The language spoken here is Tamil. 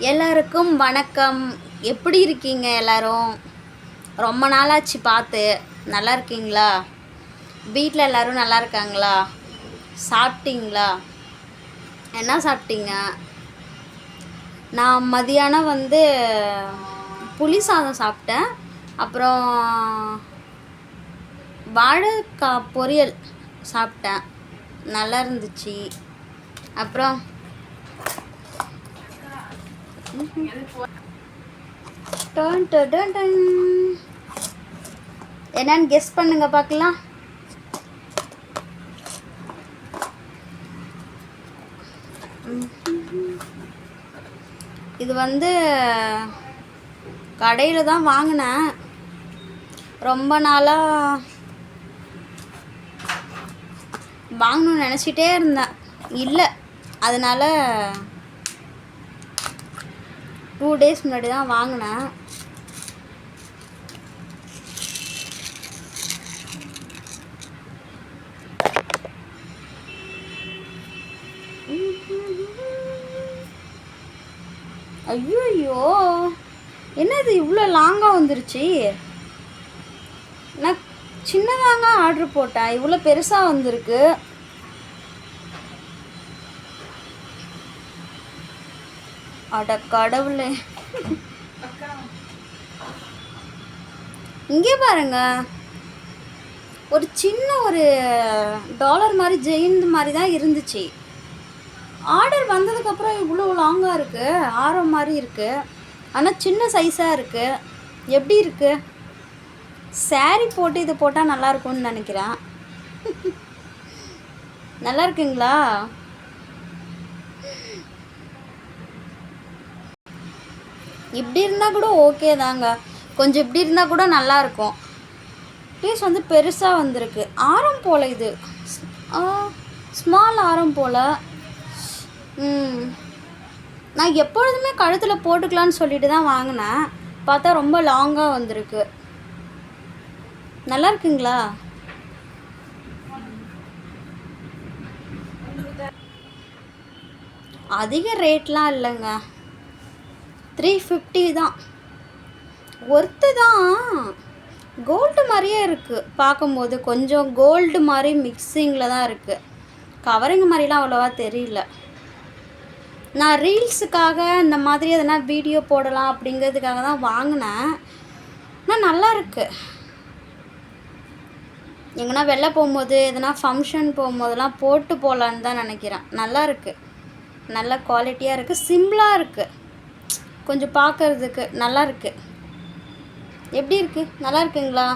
எல்லாருக்கும் வணக்கம். எப்படி இருக்கீங்க எல்லாரும்? ரொம்ப நாளாச்சு பார்த்து. நல்லா இருக்கீங்களா? வீட்டில் எல்லாரும் நல்லா இருக்காங்களா? சாப்பிட்டீங்களா? என்ன சாப்பிட்டீங்க? நான் மதியானம் வந்து புளி சாதம் சாப்பிட்டேன். அப்புறம் வாழைக்காய் பொரியல் சாப்பிட்டேன். நல்லா இருந்துச்சு. அப்புறம் என்னன்னு கெஸ் பண்ணுங்க பார்க்கலாம். இது வந்து கடையில் தான் வாங்கினேன். ரொம்ப நாளாக வாங்கணும்னு நினச்சிட்டே இருந்தேன். இல்லை அதனால் டூ டேஸ் முன்னாடி தான் வாங்கினேன். ஐயோ ஐயோ என்னது இவ்வளோ லாங்காக வந்துருச்சு? நான் சின்னதாங்க ஆர்டர் போட்டேன். இவ்வளோ பெருசாக வந்திருக்கு. அட கடவுளே. இங்கே பாருங்க. ஒரு சின்ன ஒரு டாலர் மாதிரி ஜெயின் மாதிரி தான் இருந்துச்சு. ஆர்டர் வந்ததுக்கப்புறம் இவ்வளோ லாங்காக இருக்குது ஆரம் மாதிரி இருக்குது ஆனால் சின்ன சைஸாக இருக்குது எப்படி இருக்குது சாரி போட்டு இது போட்டால் நல்லா இருக்கும்னு நினைக்கிறேன். நல்லா இருக்குங்களா? இப்படி இருந்தால் கூட ஓகே தாங்க. கொஞ்சம் இப்படி இருந்தால் கூட நல்லாயிருக்கும் ப்ளீஸ் பீஸ் வந்து பெருசாக வந்திருக்கு. ஆரம் போல் இது. ஸ்மால் ஆரம் போல். ம். நான் எப்பொழுதுமே கழுத்தில் போட்டுக்கலான்னு சொல்லிட்டு தான் வாங்கினேன். பார்த்தா ரொம்ப லாங்காக வந்திருக்கு. நல்லா இருக்குங்களா? அதிக ரேட்லாம் இல்லைங்க. த்ரீ ஃபிஃப்டி தான். ஒர்த்து தான். கோல்டு மாதிரியே இருக்குது பார்க்கும்போது கொஞ்சம் கோல்டு மாதிரி மிக்சிங்கில் தான் இருக்குது கவரிங் மாதிரிலாம் அவ்வளோவா தெரியல. நான் ரீல்ஸுக்காக இந்த மாதிரி எதனா வீடியோ போடலாம் அப்படிங்கிறதுக்காக தான் வாங்கினேன். ஆனால் நல்லா இருக்குது எங்கன்னா வெளில போகும்போது எதனா ஃபங்க்ஷன் போகும்போதெல்லாம் போட்டு போகலான்னு தான் நினைக்கிறேன். நல்லா இருக்குது நல்ல குவாலிட்டியாக இருக்குது சிம்பிளாக இருக்குது கொஞ்சம் பார்க்கறதுக்கு நல்லா இருக்குது எப்படி இருக்குது நல்லா இருக்குங்களா?